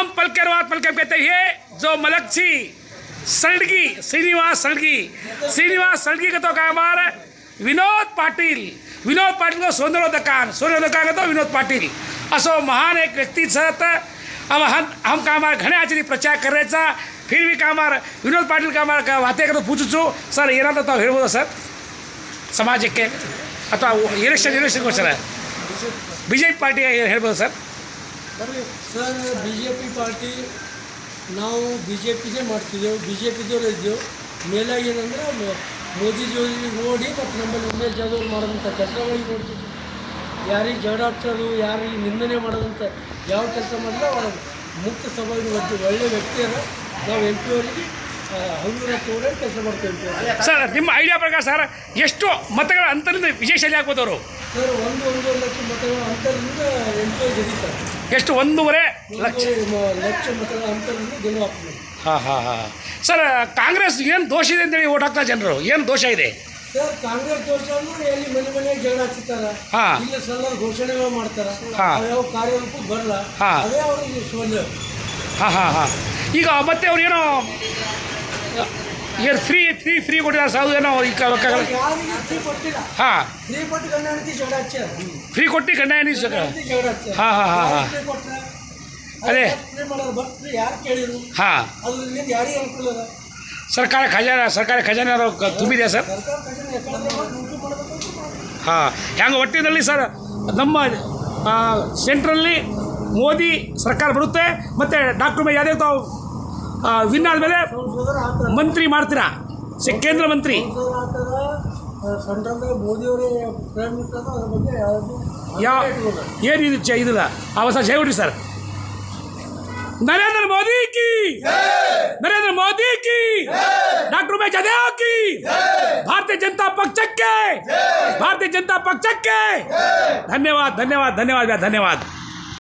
हम पलकेरवाद पलकेम कहते हैं ये जो मलक्षी सलगी श्रीनिवास सलगी श्रीनिवास सलगी का तो कारोबार है। विनोद पाटील विनोद पाटील का सौंदर्य दुकान सौंदर्य दुकान का तो विनोद पाटील। असो महान एक व्यक्ति सत अब हम हम कामार घने आचरी प्रचार कर रहे करायचा फिर भी मी कामार विनोद पाटील कामार का वाते करतो पूछूचो सर येणार तर ताव हेळबोद सर समाज के आता इलेक्शन इलेक्शन क्वेश्चन आहे B J P party हेळबोद sir. Sir B J P party ನಾವು ಬಿ ಜೆ ಪಿದೇ ಮಾಡ್ತಿದ್ದೆವು ಬಿ ಜೆ ಪಿದವ್ರು ಇದ್ದೆವು ಮೇಲಾಗಿ ಏನಂದ್ರೆ ಮೋದಿ ಮೋದಿಜಿಯವ್ರಿಗೆ ನೋಡಿ ಮತ್ತು ನಮ್ಮಲ್ಲಿ ಉಮೇಶ್ ಜಾಧವ್ ಮಾಡೋದಂಥ ಕೆಲಸಗಳಿಗೆ ನೋಡ್ತಿದ್ವಿ ಯಾರಿಗೆ ಜಗಳಾಡ್ಸೋದು ಯಾರಿಗೆ ನಿಂದನೆ ಮಾಡೋದಂಥ ಯಾವ ಕೆಲಸ ಮಾಡಿದ್ರೆ ಅವರ ಮುಕ್ತ ಸಭೆಗೆ ಒಂದು ಒಳ್ಳೆ ವ್ಯಕ್ತಿಯನ್ನು ನಾವು ಎಂ ಪಿ ಅವರಿಗೆ ಹಂಗೂರ ತೋರೇ ಕೆಲಸ ಮಾಡ್ತೀವಿ ಸರ್, ನಿಮ್ಮ ಐಡಿಯಾ ಪ್ರಕಾರ ಸರ್, ಎಷ್ಟು ಮತಗಳ ಅಂತರಿಂದ ವಿಜಯಶಾಲಿ ಆಗ್ಬೋದು ಅವರು? ಸರ್ ಒಂದು ಒಂದೂವರೆ ಲಕ್ಷ ಮತಗಳ ಅಂತರದಿಂದ ಎಂ ಗೆದ್ದಿದ್ದಾರೆ. ಎಷ್ಟು ಒಂದೂವರೆ ಲಕ್ಷ? ಲಕ್ಷ ಮತಗಳ ಅಂತರದಿಂದ ಗೆಲುವು ಆಗ್ತದೆ ಹಾಂ ಹಾಂ ಹಾಂ. ಸರ್ ಕಾಂಗ್ರೆಸ್ ಏನು ದೋಷ ಇದೆ ಅಂತೇಳಿ ಓಟ್ ಹಾಕ್ತಾರೆ ಜನರು? ಏನು ದೋಷ ಇದೆ? ಸರ್ ಕಾಂಗ್ರೆಸ್ ದೋಷ ಅಂದ್ರೆ ಎಲ್ಲಿ ಮನೆ ಮನೆಗೆ ಜಗಳ ಹಚ್ಚುತ್ತಾರ. ಇಲ್ಲ ಸಲ್ಲ ಘೋಷಣೆಗಳು ಮಾಡ್ತಾರ. ಯಾವ ಕಾರ್ಯರೂಪ ಬರಲ್ಲ. ಅದೇ ಅವರಿಗೆ ಸೋಲ್ಯ ಹಾಂ ಹಾಂ ಹಾಂ. ಈಗ ಮತ್ತೆ ಅವ್ರು ಏನೋ ಏನು ಫ್ರೀ ಫ್ರೀ ಫ್ರೀ ಕೊಟ್ಟಿದ್ದಾರೆ. ಅದು ಏನೋ ಈ ಹಾಂ. ಫ್ರೀ ಕೊಟ್ಟು ಗಂಡ ಹೆಂಡತಿ ಜಗಳ ಹಾ, ಹಾ, ಹಾ, ಹಾ. ಅದೇ. ಹಾಂ. ಸರ್ಕಾರ ಖಜಾನೆ ಸರ್ಕಾರಿ ಖಜಾನೆ ತುಂಬಿದೆ ತುಂಬಿದೆಯಾ ಸರ್. ಹಾಂ. ಹೆಂಗೆ ಒಟ್ಟಿನಲ್ಲಿ ಸರ್ ನಮ್ಮ ಸೆಂಟ್ರಲ್ಲಿ ಮೋದಿ ಸರ್ಕಾರ ಬರುತ್ತೆ ಮತ್ತು ಡಾಕ್ಟರ್ ಮೇ ಯಾವುದೇ ತಾವು ವಿನ್ ಆದಮೇಲೆ ಮಂತ್ರಿ ಮಾಡ್ತೀರಾ? ಕೇಂದ್ರ ಮಂತ್ರಿ? ಏನಿದೆ ಏನು ಇದು ಇದಿಲ್ಲ? ಆ ಹೊಸ ಜೈವಿಡಿ ಸರ್. ನರೇಂದ್ರ ಮೋದಿ ಕಿ! ನರೇಂದ್ರ ಮೋದಿ ಕಿ! ಡಾಕ್ಟರ್ ಉಮೇಶ್ ಅದೇ ಕಿ! ಭಾರತೀಯ ಜನತಾ ಪಕ್ಷಕ್ಕೆ! ಭಾರತೀಯ ಜನತಾ ಪಕ್ಷಕ್ಕೆ! ಧನ್ಯವಾದ ಧನ್ಯವಾದ ಧನ್ಯವಾದ ಧನ್ಯವಾದ.